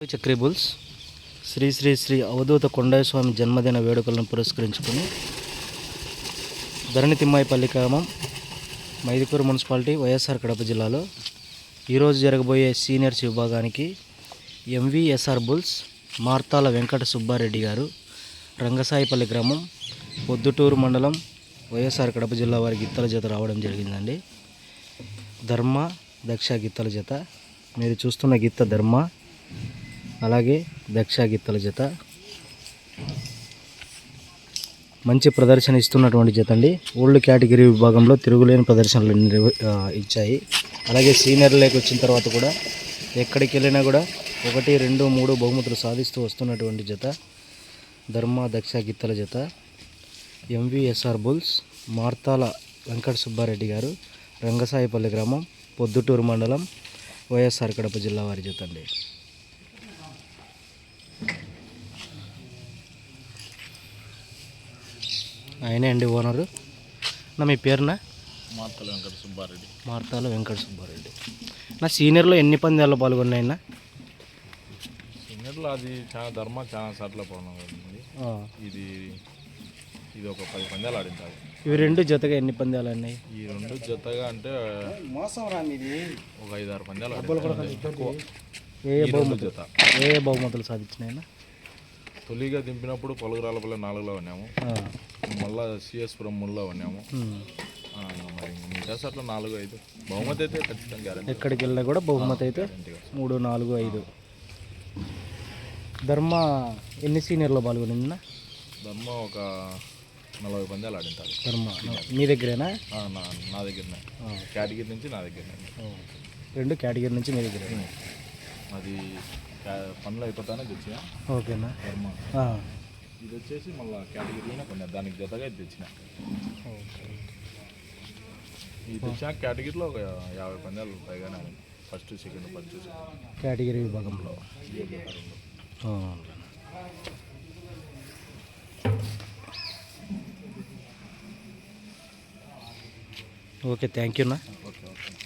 చక్రీబుల్స్ శ్రీ శ్రీ శ్రీ అవధూత కొండయ్య స్వామి జన్మదిన వేడుకలను పురస్కరించుకుని ధరణి తిమ్మాయిపల్లి గ్రామం మైదుకూరు మున్సిపాలిటీ వైఎస్ఆర్ కడప జిల్లాలో ఈరోజు జరగబోయే సీనియర్స్ విభాగానికి ఎంవిఎస్ఆర్ బుల్స్ మార్తాల వెంకట సుబ్బారెడ్డి గారు రంగసాయిపల్లి గ్రామం పొద్దుటూరు మండలం వైఎస్ఆర్ కడప జిల్లా వారి గిత్తల జత రావడం జరిగిందండి. ధర్మ దక్ష గిత్తల జత. మీరు చూస్తున్న గిత్త ధర్మ అలాగే దక్ష గిత్తల జత. మంచి ప్రదర్శన ఇస్తున్నటువంటి జత అండి ఓల్డ్ కేటగిరీ విభాగంలో తిరుగులేని ప్రదర్శనలు ఇచ్చాయి. అలాగే సీనియర్లోకి వచ్చిన తర్వాత కూడా ఎక్కడికి వెళ్ళినా కూడా ఒకటి రెండు మూడు బహుమతులు సాధిస్తూ వస్తున్నటువంటి జత. ధర్మ దక్ష గిత్తల జత. ఎంవిఎస్ఆర్ బుల్స్ మార్తాల వెంకట సుబ్బారెడ్డి గారు రంగసాయిపల్లి గ్రామం పొద్దుటూరు మండలం వైఎస్ఆర్ కడప జిల్లా వారి జత అండి ఆయనే అండి ఓనరు. నా మీ పేరునా? మార్తల వెంకట సుబ్బారెడ్డి. మార్తాల వెంకట సుబ్బారెడ్డి. నా సీనియర్లో ఎన్ని పందాల్లో పాల్గొన్నాయినా సీనియర్లో అది చాలా ధర్మ చాలా సార్లు పోయింది ఇది ఇది ఒక పది పందాలు ఆడింది ఇవి రెండు జతగా ఎన్ని పందాలు అన్నాయి ఈ రెండు జతగా అంటే ఒక ఐదు ఆరు పందాలు ఆడింది. తక్కువ. ఏ రెండు జత. ఏ బహుమతులు సాధించినాయినా తొలిగా దింపినప్పుడు పలుగురాలపల్లి నాలుగులో ఉన్నాము మళ్ళా సిఎస్ బ్రహ్మల్లో ఉన్నాము మరి మిగతా సార్లు నాలుగు ఐదు. బహుమతి అయితే ఖచ్చితంగా గ్యారెంటీ ఎక్కడికి వెళ్ళినా కూడా బహుమతి అయితే మూడు నాలుగు ఐదు. ధర్మ ఎన్ని సీనియర్లో పాల్గొనిందినా? ధర్మ ఒక నలభై పందాలు ఆడింటారు. ధర్మ మీ దగ్గరేనా? నా దగ్గరనే. కేటగిరీ నుంచి నా దగ్గరనే. రెండు కేటగిరీ నుంచి మీ దగ్గర అది పనులు అయిపోతానే తెచ్చిన. ఓకేనా ధర్మ. ఇది వచ్చేసి మళ్ళీ కేటగిరీలోనే కొన్ని దానికి జతగా ఇది తెచ్చిన. ఇది తెచ్చిన కేటగిరీలో ఒక యాభై పందాలు పైగానే first second first second. Category విభాగంలో. Okay thank యూనా